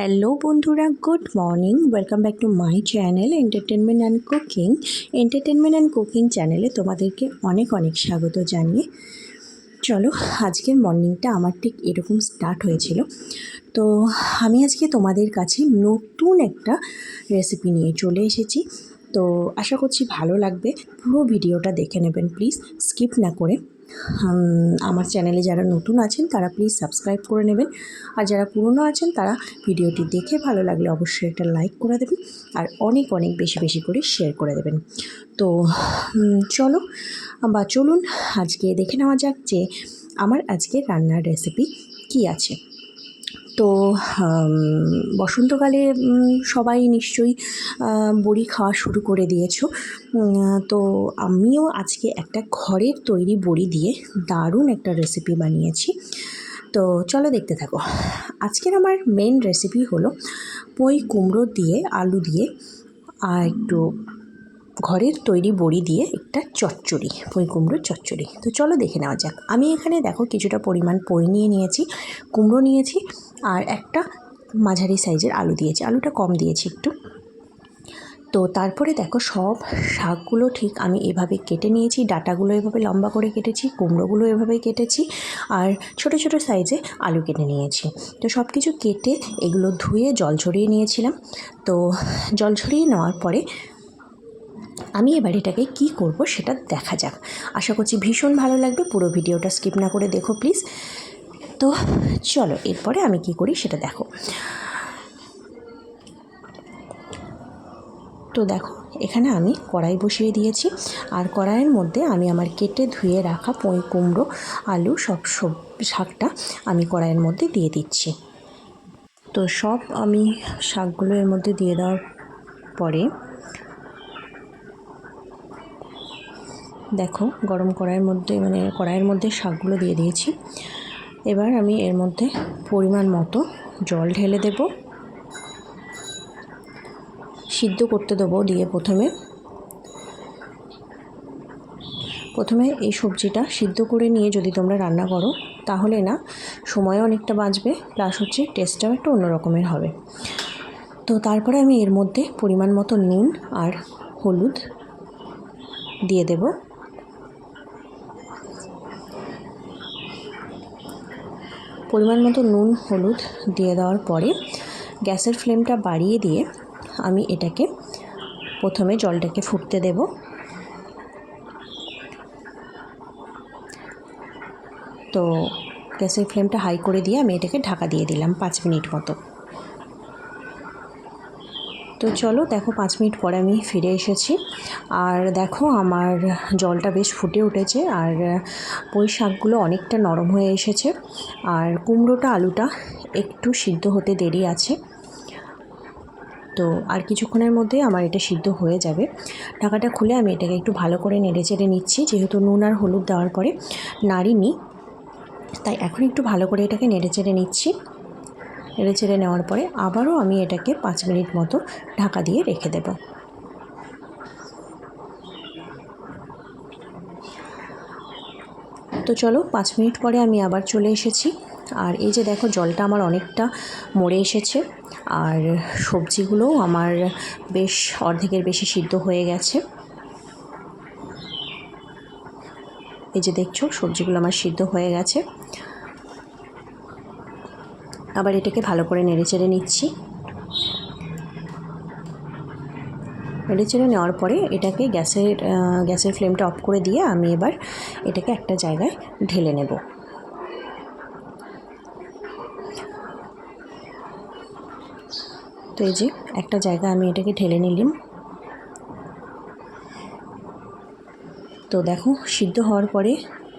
Hello বন্ধুরা good morning welcome back to my channel entertainment and cooking entertainment and cooking চ্যানেলে তোমাদেরকে অনেক অনেক স্বাগত জানিয়ে। চলো, আজকের মর্নিংটা আমার ঠিক এরকম স্টার্ট হয়েছিল। তো আমি আজকে তোমাদের কাছে নতুন একটা রেসিপি নিয়ে চলে এসেছি। তো আশা করছি ভালো লাগবে। পুরো ভিডিওটা দেখে নেবেন প্লিজ স্কিপ না করে। আমার চ্যানেলে যারা নতুন আছেন, তারা প্লিজ সাবস্ক্রাইব করে নেবেন। আর যারা পুরনো আছেন, তারা ভিডিওটি দেখে ভালো লাগলে অবশ্যই একটা লাইক করে দেবেন আর অনেক অনেক বেশি বেশি করে শেয়ার করে দেবেন। তো চলো, বা চলুন, আজকে দেখে নেওয়া যাক যে আমার আজকে রান্নার রেসিপি কি আছে। তো বসন্তকালে সবাই নিশ্চয়ই বড়ি খাওয়া শুরু করে দিয়েছ। তো আমিও আজকে একটা ঘরের তৈরি বড়ি দিয়ে দারুণ একটা রেসিপি বানিয়েছি। তো চলো দেখতে থাকো। আজকের আমার মেন রেসিপি হলো, পই কুমড়ো দিয়ে, আলু দিয়ে, আর একটু ঘরের তৈরি বড়ি দিয়ে একটা চচ্চড়ি, পই কুমড়োর চচ্চড়ি। তো চলো দেখে নেওয়া যাক। আমি এখানে দেখো কিছুটা পরিমাণ পই নিয়ে নিয়েছি, কুমড়ো নিয়েছি আর একটা মাঝারি সাইজের আলু দিয়েছি। আলুটা কম দিয়েছি একটু। তো তারপরে দেখো সব শাকগুলো ঠিক আমি এভাবে কেটে নিয়েছি, ডাটাগুলো এভাবে লম্বা করে কেটেছি, কুমড়োগুলো এভাবে কেটেছি আর ছোট ছোট সাইজে আলু কেটে নিয়েছি। তো সব কিছু কেটে এগুলো ধুয়ে জল ছড়িয়ে নিয়েছিলাম। তো জল ছড়িয়ে নেওয়ার পরে আমি এবার এটাকে কী করব সেটা দেখা যাক। আশা করছি ভীষণ ভালো লাগবে, পুরো ভিডিওটা স্কিপ না করে দেখো প্লিজ। তো চলো, এরপরে আমি কি করি সেটা দেখো। তো দেখো, এখানে আমি কড়াই বসিয়ে দিয়েছি। আর কড়াইয়ের মধ্যে আমি আমার কেটে ধুয়ে রাখা পই, কুমড়ো, আলু, সব সব শাকটা আমি কড়াইয়ের মধ্যে দিয়ে দিচ্ছি। তো সব আমি শাকগুলো এর মধ্যে দিয়ে দেওয়ার পরে দেখো, গরম কড়াইয়ের মধ্যে মানে কড়াইয়ের মধ্যে শাকগুলো দিয়ে দিয়েছি। এবার আমি এর মধ্যে পরিমাণ মতো জল ঢেলে দেব। সিদ্ধ করতে দেবো দিয়ে প্রথমে। প্রথমে এই সবজিটা সিদ্ধ করে নিয়ে যদি তোমরা রান্না করো, তাহলে না সময় অনেকটা বাঁচবে প্লাস হচ্ছে টেস্টটাও একটু অন্য রকমের হবে। তো তারপরে আমি এর মধ্যে পরিমাণ মতো নুন আর হলুদ দিয়ে দেবো। পরিমাণ মতো নুন, হলুদ দিয়ে দেওয়ার পরে গ্যাসের ফ্লেমটা বাড়িয়ে দিয়ে আমি এটাকে প্রথমে জলটাকে ফুটতে দেব। তো গ্যাসের ফ্লেমটা হাই করে দিয়ে আমি এটাকে ঢাকা দিয়ে দিলাম পাঁচ মিনিট মতো। তো চলো দেখো, পাঁচ মিনিট পরে আমি ফিরে এসেছি। আর দেখো, আমার জলটা বেশ ফুটে উঠেছে আর পুঁই শাকগুলো অনেকটা নরম হয়ে এসেছে। আর কুমড়োটা, আলুটা একটু সিদ্ধ হতে দেরি আছে। তো আর কিছুক্ষণের মধ্যে আমার এটা সিদ্ধ হয়ে যাবে। ঢাকাটা খুলে আমি এটাকে একটু ভালো করে নেড়ে চেড়ে নিচ্ছি, যেহেতু নুন আর হলুদ দেওয়ার পরে নাড়িনি। তাই এখন একটু ভালো করে এটাকে নেড়ে চেড়ে নিচ্ছি। নেড়ে চেড়ে নেওয়ার পরে আবারও আমি এটাকে পাঁচ মিনিট মতো ঢাকা দিয়ে রেখে দেব। তো চলো পাঁচ মিনিট পরে আমি আবার চলে এসেছি। আর এই যে দেখো, জলটা আমার অনেকটা মরে এসেছে। আর সবজিগুলোও আমার বেশ অর্ধেকের বেশি সিদ্ধ হয়ে গেছে। এই যে দেখছ, সবজিগুলো আমার সিদ্ধ হয়ে গেছে। আবার এটাকে ভালো করে নেড়ে চেড়ে নিচ্ছি। নেড়ে চেড়ে নেওয়ার পরে এটাকে গ্যাসের গ্যাসের ফ্লেমটা অফ করে দিয়ে আমি এবার এটাকে একটা জায়গায় ঢেলে নেব। তো এই যে একটা জায়গা আমি এটাকে ঢেলে নিলাম। তো দেখো, সিদ্ধ হওয়ার পরে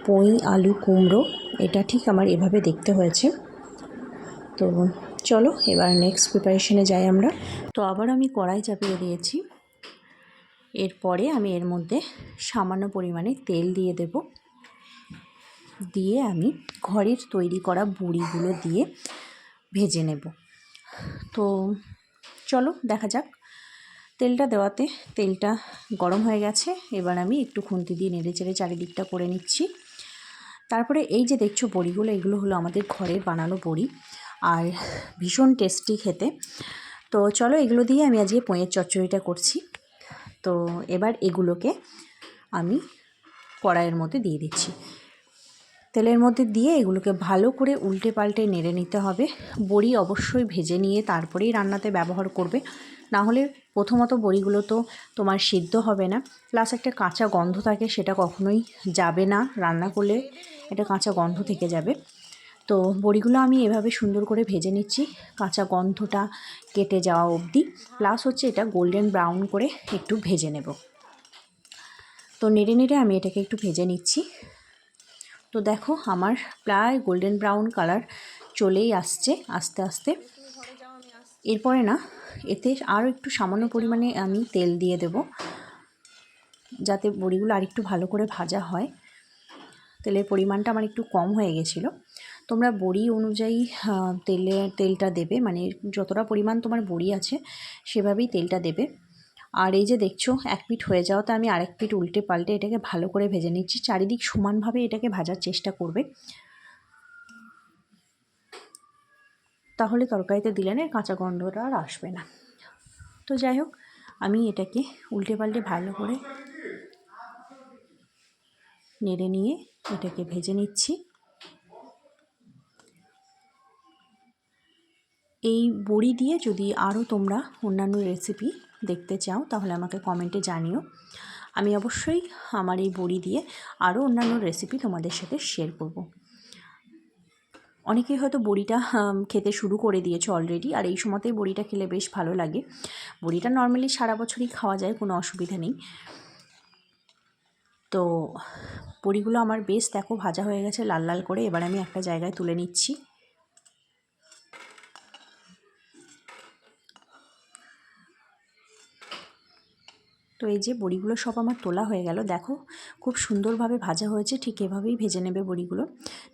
পই, আলু, কুমড়ো, এটা ঠিক আমার এভাবে দেখতে হয়েছে। তো চলো, এবার নেক্সট প্রিপারেশনে যাই আমরা। তো আবার আমি কড়াই চাপিয়ে দিয়েছি। এরপরে আমি এর মধ্যে সামান্য পরিমাণে তেল দিয়ে দেব। দিয়ে আমি ঘরের তৈরি করা বড়িগুলো দিয়ে ভেজে নেব। তো চলো, দেখা যাক। তেলটা দেওয়াতে তেলটা গরম হয়ে গেছে। এবার আমি একটু খুন্তি দিয়ে নেড়ে চেড়ে চারিদিকটা করে নিচ্ছি। তারপরে এই যে দেখছ, বড়িগুলো, এগুলো হলো আমাদের ঘরের বানানো বড়ি। আর ভীষণ টেস্টি খেতে। তো চলো এগুলো দিয়ে আমি আজকে পঁয়ের চচ্চড়িটা করছি। তো এবার এগুলোকে আমি কড়াইয়ের মধ্যে দিয়ে দিচ্ছি। তেলের মধ্যে দিয়ে এগুলোকে ভালো করে উল্টে পাল্টে নেড়ে নিতে হবে। বড়ি অবশ্যই ভেজে নিয়ে তারপরেই রান্নাতে ব্যবহার করবে। না হলে প্রথমত বড়িগুলো তো তোমার সিদ্ধ হবে না। প্লাস একটা কাঁচা গন্ধ থাকে সেটা কখনোই যাবে না। রান্না করলে একটা কাঁচা গন্ধ থেকে যাবে। তো বড়িগুলো আমি এভাবে সুন্দর করে ভেজে নিচ্ছি, কাঁচা গন্ধটা কেটে যাওয়া অবধি। প্লাস হচ্ছে এটা গোল্ডেন ব্রাউন করে একটু ভেজে নেব। তো নেড়ে নেড়ে আমি এটাকে একটু ভেজে নিচ্ছি। তো দেখো আমার প্রায় গোল্ডেন ব্রাউন কালার চলেই আসছে, আস্তে আস্তে। এরপরে না, এতে আরও একটু সামান্য পরিমাণে আমি তেল দিয়ে দেব, যাতে বড়িগুলো আরেকটু ভালো করে ভাজা হয়। তেলের পরিমাণটা আমার একটু কম হয়ে গেছিল। তোমরা বড়ি অনুযায়ী তেলে, তেলটা দেবে মানে যতটা পরিমাণ তোমার বড়ি আছে, সেভাবেই তেলটা দেবে। আর এই যে দেখছ, এক পিঠ হয়ে যাওয়াতে আমি আরেক পিঠ উল্টে পাল্টে এটাকে ভালো করে ভেজে নিচ্ছি। চারিদিক সমানভাবে এটাকে ভাজার চেষ্টা করবে। তাহলে তরকারিতে দিলে না কাঁচা গন্ধটা আর আসবে না। তো যাই হোক, আমি এটাকে উল্টে পাল্টে ভালো করে নেড়ে নিয়ে এটাকে ভেজে নিচ্ছি। এই বড়ি দিয়ে যদি আরও তোমরা অন্যান্য রেসিপি দেখতে চাও, তাহলে আমাকে কমেন্টে জানিও। আমি অবশ্যই আমার এই বড়ি দিয়ে আরও অন্যান্য রেসিপি তোমাদের সাথে শেয়ার করব। অনেকেই হয়তো বড়িটা খেতে শুরু করে দিয়েছে অলরেডি আর এই সময়তেই বড়িটা খেলে বেশ ভালো লাগে। বড়িটা নর্মালি সারা বছরই খাওয়া যায়, কোনো অসুবিধা নেই। তো বড়িগুলো আমার বেশ দেখো ভাজা হয়ে গেছে, লাল লাল করে। এবার আমি একটা জায়গায় তুলে নিচ্ছি। তো এই যে বড়িগুলো সব আমার তোলা হয়ে গেল, দেখো খুব সুন্দরভাবে ভাজা হয়েছে, ঠিক এভাবেই ভেজে নেবে বড়িগুলো।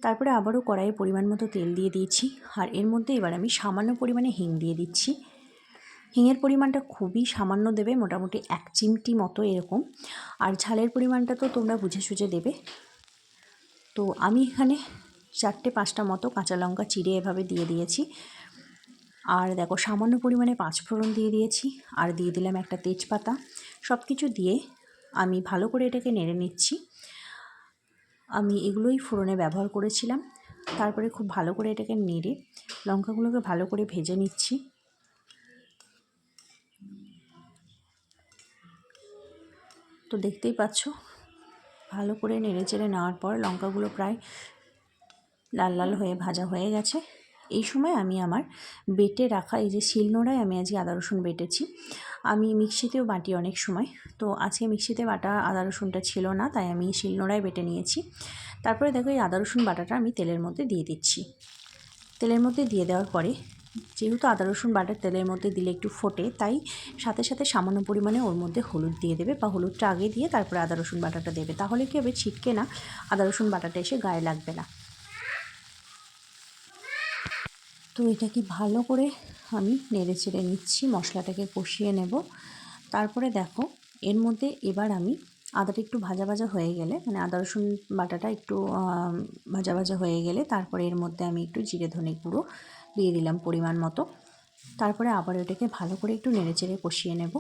তারপরে আবারও কড়াইয়ে পরিমাণ মতো তেল দিয়ে দিয়েছি, আর এর মধ্যে এবার আমি সামান্য পরিমাণে হিং দিয়ে দিচ্ছি। হিঙের পরিমাণটা খুবই সামান্য দেবে, মোটামুটি এক চিমটি মতো এরকম। আর ঝালের পরিমাণটা তো তোমরা বুঝে সুঝে দেবে। তো আমি এখানে চারটে পাঁচটা মতো কাঁচা লঙ্কা চিড়ে এভাবে দিয়ে দিয়েছি। আর দেখো, সামান্য পরিমাণে পাঁচফোড়ন দিয়ে দিয়েছি আর দিয়ে দিলাম একটা তেজপাতা। সব কিছু দিয়ে আমি ভালো করে এটাকে নেড়ে নিচ্ছি। আমি এগুলোই ফোড়নে ব্যবহার করেছিলাম। তারপরে খুব ভালো করে এটাকে নেড়ে লঙ্কাগুলোকে ভালো করে ভেজে নিচ্ছি। তো দেখতেই পাচ্ছ, ভালো করে নেড়ে চেড়ে নেওয়ার পর লঙ্কাগুলো প্রায় লাল লাল হয়ে ভাজা হয়ে গেছে। এই সময় আমি আমার বেটে রাখা এই যে শিলনোড়ায় আমি আজকে আদা রসুন বেটেছি। আমি মিক্সিতেও বাটি অনেক সময়। তো আজকে মিক্সিতে বাটা আদা রসুনটা ছিল না, তাই আমি শিলনোড়ায় বেটে নিয়েছি। তারপরে দেখো এই আদা রসুন বাটাটা আমি তেলের মধ্যে দিয়ে দিচ্ছি। তেলের মধ্যে দিয়ে দেওয়ার পরে যেহেতু আদা রসুন বাটার তেলের মধ্যে দিলে একটু ফোটে, তাই সাথে সাথে সামান্য পরিমাণে ওর মধ্যে হলুদ দিয়ে দেবে বা হলুদটা আগে দিয়ে তারপরে আদা রসুন বাটাটা দেবে। তাহলে কি হবে? ছিটকে না, আদা রসুন বাটাটা এসে গায়ে লাগবে না। তো এটাকে ভালো করে আমি নেড়ে চেড়ে নিচ্ছি, মশলাটাকে কষিয়ে নেব। তারপরে দেখো, এর মধ্যে এবার আমি আদাটা একটু ভাজা ভাজা হয়ে গেলে মানে আদা, রসুন বাটাটা একটু ভাজা ভাজা হয়ে গেলে, তারপরে এর মধ্যে আমি একটু জিরে ধনে গুঁড়ো দিয়ে দিলাম পরিমাণ মতো। তারপরে আবার ওটাকে ভালো করে একটু নেড়ে চেড়ে কষিয়ে নেব।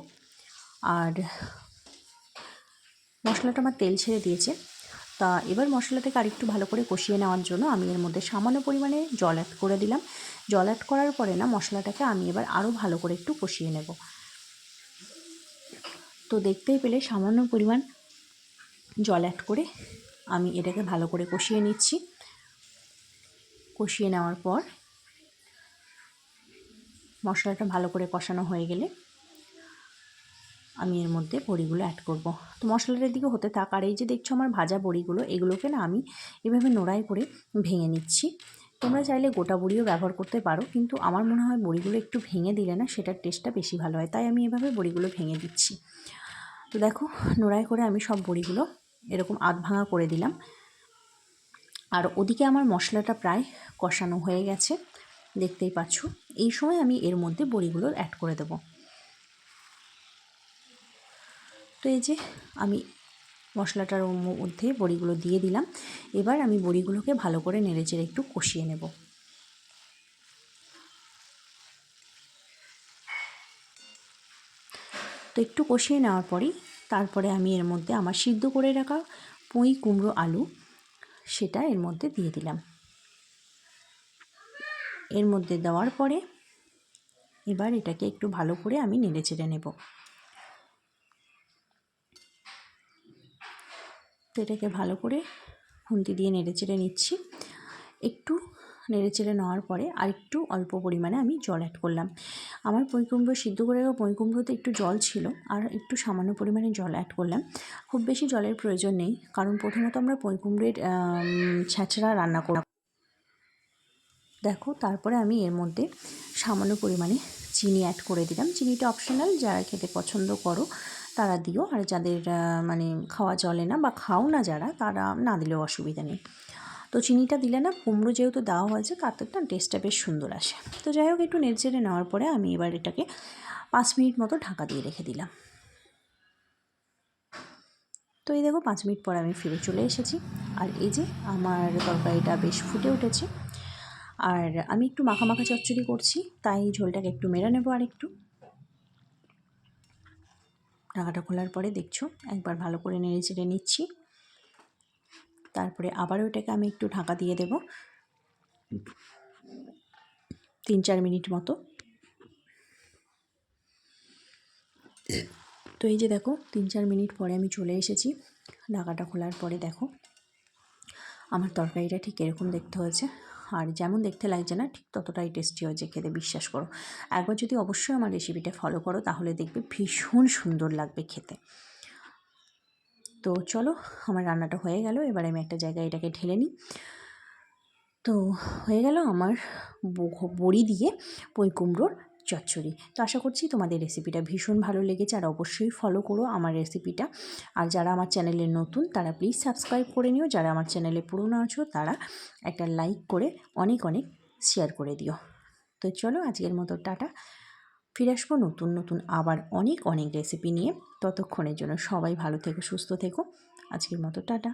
আর মশলাটা আমার তেল ছেড়ে দিয়েছে তা এবার মশলাটাকে আরেকটু ভালো করে কষিয়ে নেওয়ার জন্য আমি এর মধ্যে সামান্য পরিমাণে জল অ্যাড করে দিলাম। জল অ্যাড করার পরে না মশলাটাকে আমি এবার আরও ভালো করে একটু কষিয়ে নেব। তো দেখতেই পেলে সামান্য পরিমাণ জল অ্যাড করে আমি এটাকে ভালো করে কষিয়ে নিচ্ছি। কষিয়ে নেওয়ার পর মশলাটা ভালো করে কষানো হয়ে গেলে আমি এর মধ্যে বড়িগুলো অ্যাড করব। তো মশলাটার দিকে হতে থাক, আর এই যে দেখছ আমার ভাজা বড়িগুলো, এগুলোকে না আমি এভাবে নোড়াই করে ভেঙে নিচ্ছি। তোমরা চাইলে গোটা বড়িও ব্যবহার করতে পারো, কিন্তু আমার মনে হয় বড়িগুলো একটু ভেঙে দিলে না সেটার টেস্টটা বেশি ভালো হয়, তাই আমি এভাবে বড়িগুলো ভেঙে দিচ্ছি। তো দেখো নোড়াই করে আমি সব বড়িগুলো এরকম আধ ভাঙা করে দিলাম। আর ওদিকে আমার মশলাটা প্রায় কষানো হয়ে গেছে, দেখতেই পাচ্ছ। এই সময় আমি এর মধ্যে বড়িগুলো অ্যাড করে দেবো। তো এই যে আমি মশলাটার মধ্যে বড়িগুলো দিয়ে দিলাম। এবার আমি বড়িগুলোকে ভালো করে নেড়েচেড়ে একটু কষিয়ে নেব। তো একটু কষিয়ে নেওয়ার পরই তারপরে আমি এর মধ্যে আমার সিদ্ধ করে রাখা পুঁই কুমড়ো আলু সেটা এর মধ্যে দিয়ে দিলাম। এর মধ্যে দেওয়ার পরে এবার এটাকে একটু ভালো করে আমি নেড়ে চেড়ে নেব। তো এটাকে ভালো করে খুন্তি দিয়ে নেড়ে চেড়ে নিচ্ছি। একটু নেড়ে চেড়ে নেওয়ার পরে আর একটু অল্প পরিমাণে আমি জল অ্যাড করলাম। আমার পঁইকুমড়ো সিদ্ধ করে রাখা পঁইকুমড়োতে একটু জল ছিল আর একটু সামান্য পরিমাণে জল অ্যাড করলাম। খুব বেশি জলের প্রয়োজন নেই, কারণ প্রথমত আমরা পঁইকুমড়ের ছ্যাঁচড়া রান্না করব। দেখো, তারপরে আমি এর মধ্যে সামান্য পরিমাণে চিনি অ্যাড করে দিলাম। চিনিটা অপশনাল যারা খেতে পছন্দ করো তারা দিও। আর যাদের মানে খাওয়া চলে না বা খাও না যারা, তারা না দিলেও অসুবিধা নেই। তো চিনিটা দিলে না, কুমড়ো যেহেতু দেওয়া হয়েছে তাতে না টেস্টটা বেশ সুন্দর আসে। তো যাই হোক, একটু নেড়ে নেওয়ার পরে আমি এবার এটাকে পাঁচ মিনিট মতো ঢাকা দিয়ে রেখে দিলাম। তো এই দেখো, পাঁচ মিনিট পর আমি ফিরে চলে এসেছি। আর এই যে আমার তরকারিটা বেশ ফুটে উঠেছে। আর আমি একটু মাখা মাখা চচ্চড়ি করছি, তাই ঝোলটাকে একটু মেরে নেব আর একটু ঢাকাটা খোলার পরে দেখছ, একবার ভালো করে নেড়ে চেড়ে নিচ্ছি। তারপরে আবার এটাকে আমি একটু ঢাকা দিয়ে দেব। তিন চার মিনিট মতো। তো এই যে দেখো, তিন চার মিনিট পরে আমি চলে এসেছি ঢাকাটা খোলার পরে দেখো। আমার তরকারিটা ঠিক এরকম দেখতে হয়েছে। আর যেমন দেখতে লাগছে না, ঠিক ততটাই টেস্টি হয়েছে খেতে, বিশ্বাস করো। একবার যদি অবশ্যই আমার রেসিপিটা ফলো করো, তাহলে দেখবে ভীষণ সুন্দর লাগবে খেতে। তো চলো, আমার রান্নাটা হয়ে গেল, এবার আমি একটা জায়গায় এটাকে ঢেলে নিই। তো হয়ে গেল আমার বড়ি দিয়ে পই কুমড়োর চচ্চড়ি। তো আশা করছি তোমাদের রেসিপিটা ভীষণ ভালো লেগেছে আর অবশ্যই ফলো করো আমার রেসিপিটা আর যারা আমার চ্যানেলে নতুন, তারা প্লিজ সাবস্ক্রাইব করে নিও। যারা আমার চ্যানেলে পুরনো আছো, তারা একটা লাইক করে অনেক অনেক শেয়ার করে দিও। তো চলো আজকের মতো টাটা। ফিরে আসব নতুন নতুন আবার অনেক অনেক রেসিপি নিয়ে। ততক্ষণের জন্য সবাই ভালো থেকো, সুস্থ থেকো। আজকের মতো টাটা।